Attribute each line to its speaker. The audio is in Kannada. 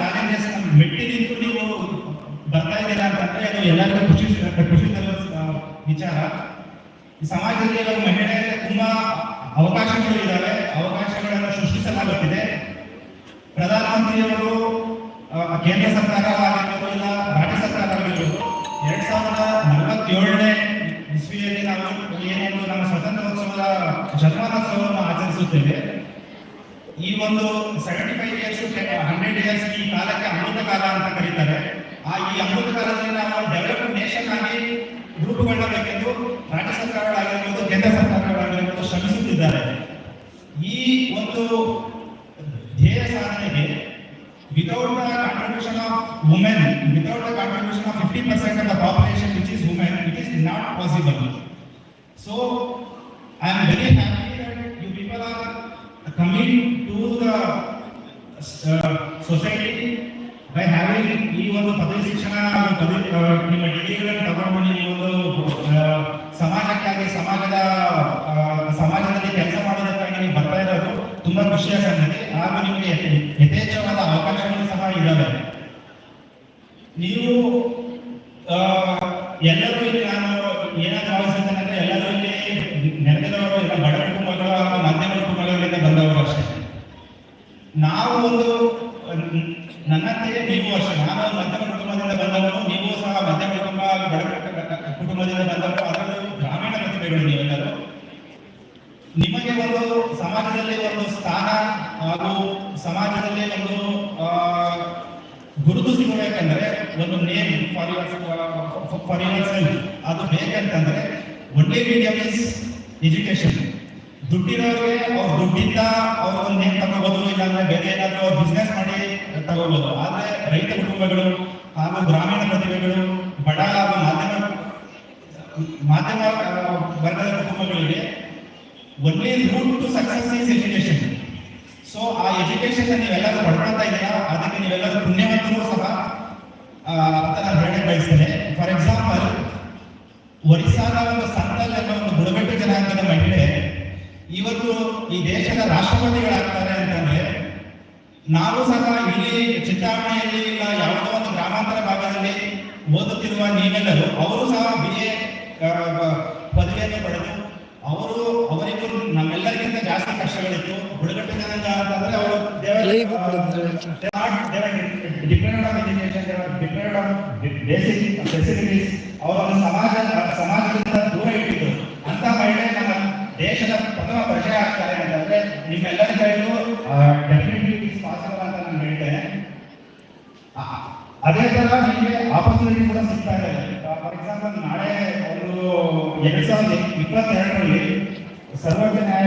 Speaker 1: ಚಾಲೆಂಜಸ್ ಮೆಟ್ಟಿ ನಿಂತು ನೀವು ಬರ್ತಾ ಇದ್ದೀರಾ ಅಂತಂದ್ರೆ ಅದು ಎಲ್ಲರಿಗೂ ಖುಷಿ ಖುಷಿ ತರುವ ವಿಚಾರ. ಸಮಾಜದಲ್ಲಿ ಇವಾಗ ಮಹಿಳೆಯರಿಗೆ ತುಂಬಾ ಅವಕಾಶಗಳು ಇದ್ದಾವೆ ಅವಕಾಶಗಳನ್ನು ಸೃಷ್ಟಿಸಲಾಗುತ್ತಿದೆ. ಪ್ರಧಾನಮಂತ್ರಿಯವರು ಕೇಂದ್ರ ಸರ್ಕಾರ ಆಗಿರ್ಬೋದು ಇಲ್ಲ ರಾಜ್ಯ ಸರ್ಕಾರ ಆಗಿರ್ಬೋದು, ಎರಡ್ ಸಾವಿರದ ನಲವತ್ತೇಳನೇ ಇಸ್ವಿಯಲ್ಲಿ ನಾವು ಏನೊಂದು ನಮ್ಮ ಸ್ವತಂತ್ರೋತ್ಸವದ ಜನ್ಮೋತ್ಸವವನ್ನು ಆಚರಿಸುತ್ತೇವೆ, ಈ ಒಂದು seventy five years hundred years ಈ ಕಾಲಕ್ಕೆ ಅಮೃತ ಕಾಲ ಅಂತ ಕರೀತಾರೆ ಆ ಈ ಅಮೃತ ಕಾಲದಲ್ಲಿ ನಾವು ಡೆವಲಪ್ಡ್ ನೇಷನ್ ಆಗಿ ರೂಪುಗೊಳ್ಳಬೇಕೆಂದು ರಾಜ್ಯ ಸರ್ಕಾರಗಳಾಗಿರ್ಬೋದು ಕೇಂದ್ರ ಸರ್ಕಾರಗಳಾಗಿರ್ಬೋದು ಶ್ರಮಿಸುತ್ತಿದ್ದಾರೆ ಈ ಒಂದು ಧ್ಯೇಯ ಸಾಧನೆಗೆ without the contribution of women without the contribution of fifty percent of the population which is women it is not possible so I am very happy that you people are coming to the uh, by having ಈ ಒಂದು ಪದವಿ ಶಿಕ್ಷಣ ನಿಮ್ಮ ಡಿಗ್ರಿಗಳನ್ನು ತಗೊಂಡು ಈ ಒಂದು ಸಮಾಜಕ್ಕಾಗಿ ಸಮಾಜದ ಸಮಾಜದಲ್ಲಿ ಕೆಲಸ ಮಾಡೋದಕ್ಕಾಗಿ ನೀವು ಬರ್ತಾ ಇರೋದು ತುಂಬಾ ಖುಷಿಯ ಸಂಗತಿ ಹಾಗೂ ನಿಮಗೆ ಯಥೇ- ಯಥೇಚ್ಛವಾದ ಅವಕಾಶಗಳು ಸಹ ಇದ್ದಾವೆ. ನೀವು ಎಲ್ಲರೂ ಇಲ್ಲಿ ನಾನು ಏನಾದ್ರು ಭಾವಿಸುತ್ತೇನೆ ಅಂದ್ರೆ ಎಲ್ಲರೂ ಇಲ್ಲಿ ನೆರೆದವರು ಇಲ್ಲ ಬಡ ಕುಟುಂಬಗಳು ಹಾಗೂ ಮಧ್ಯಮ ಕುಟುಂಬಗಳಿಂದ ಬಂದವರು ಅಷ್ಟೇ ನಾವು ಒಂದು ನನ್ನಂತೆಯೇ ನೀವು ಅಷ್ಟೇ ನಾನು ಒಂದು ಮಧ್ಯಮ ಕುಟುಂಬದಿಂದ ಬಂದವನು ನೀವು ಸಹ ಮಧ್ಯಮ ಕುಟುಂಬ ಬಡ ಕುಟುಂಬ- ಕುಟುಂಬದಿಂದ ಬಂದವರು, ಅದರಲ್ಲೂ ಗ್ರಾಮೀಣ ಪ್ರತಿಭೆಗಳು ನೀವೆಲ್ಲರೂ. ನಿಮಗೆ ಒಂದು ಸಮಾಜದಲ್ಲಿ ಒಂದು ಸ್ಥಾನ ಹಾಗೂ ಸಮಾಜದಲ್ಲಿ ಒಂದು ಗುರುತು ಸಿಗಬೇಕಂದ್ರೆ ಒಂದು ನೇಮ್ ಫಾರ್ ಫಾರ್ ಯುವರ್ ಅದು ಬೇಕಂತಂದ್ರೆ ಒನ್ಲಿ ಮೀಡಿಯಂ ಇಸ್ ಎಜುಕೇಶನ್ ದುಡ್ಡಿರೋರಿಗೆ ಅವ್ರ ದುಡ್ಡಿಂದ ಅವ್ರ ಒಂದು ನೇಮ್ ತಗೋಬಹುದು ಇಲ್ಲಾಂದ್ರೆ ಬೇರೆ ಏನಾದ್ರು ಬಿಸ್ನೆಸ್ ತಗೋಬಹುದು ಆದ್ರೆ ರೈತ ಕುಟುಂಬಗಳು ಹಾಗೂ ಗ್ರಾಮೀಣ ಪ್ರತಿಭೆಗಳು, ಬಡ ಹಾಗೂ ಮಾಧ್ಯಮ ಮಾಧ್ಯಮ ವರ್ಗದ ಕುಟುಂಬಗಳಿಗೆ only route to success is education so ಆ ಎಜುಕೇಶನ್ ನೀವೆಲ್ಲರೂ ಪಡ್ಕೊಳ್ತಾ ಇದ್ದೀರಾ? ಅದಕ್ಕೆ ನೀವೆಲ್ಲರೂ ಪುಣ್ಯವಂತರು ಸಹ ಅಂತ ನಾನು ಹೇಳಕ್ ಬಯಸ್ತೇನೆ. ಫಾರ್ ಎಕ್ಸಾಂಪಲ್ ಒರಿಸ್ಸಾದ ಒಂದು ಸಂತಲ್ ಎಂಬ ಒಂದು ಬುಡಕಟ್ಟು ಜನಾಂಗದ ಮಹಿಳೆ ಇವತ್ತು ಈ ದೇಶದ ರಾಷ್ಟ್ರಪತಿಗಳಾಗ್ತಾರೆ ಅಂತಂದ್ರೆ ನಾವು ಸಹ ಇಲ್ಲಿ ಚಿಂತಾಮಣಿಯಲ್ಲಿ ಇಲ್ಲ ಯಾವುದೋ ಒಂದು ಗ್ರಾಮಾಂತರ ಭಾಗದಲ್ಲಿ ಓದುತ್ತಿರುವ ನೀವೆಲ್ಲರೂ ಅವರು ಸಹ ಬಿ ಎ ಪದವಿಯನ್ನು ಪಡೆದು ಅವರು ಅವರಿಗೂ ನಮ್ಮೆಲ್ಲರಿಗಿಂತ ಜಾಸ್ತಿ ಕಷ್ಟಗಳಿತ್ತು. ಬುಡಕಟ್ಟು ಜನ ಅಂತಂದ್ರೆ ಅವರು. Depend on education depend on basic facilities ಅವರ ಒಂದು ಸಮಾಜ ಸಮಾಜದಿಂದ ದೂರ ಇಟ್ಟಿದ್ದು ಅಂತ ಮಹಿಳೆ ನಮ್ಮ ದೇಶದ ಪ್ರಥಮ ಪರಿಚಯ ಆಗ್ತಾರೆ ಅಂತಂದ್ರೆ ನಿಮ್ಮೆಲ್ಲರಿಗೂ ಕೈಲೂ ಡೆಫಿನೆಟ್ಲಿ ಇಸ್ ಪಾಸಿಬಲ್ ಅಂತ ನಾನು ಹೇಳ್ತೇನೆ ಆ, ಅದೇ ತರ ನಿಮಗೆ ಆಪರ್ಚುನಿಟಿ ಕೂಡ ಸಿಗ್ತಾ ಇದೆ. ಫಾರ್ ಎಕ್ಸಾಂಪಲ್ ನಾಳೆ ಒಂದು ಎರಡ್ ಸಾವಿರದ ಇಪ್ಪತ್ತೆರಡರಲ್ಲಿ ಸರ್ವೋಚ್ಚ ನ್ಯಾಯಾಲಯ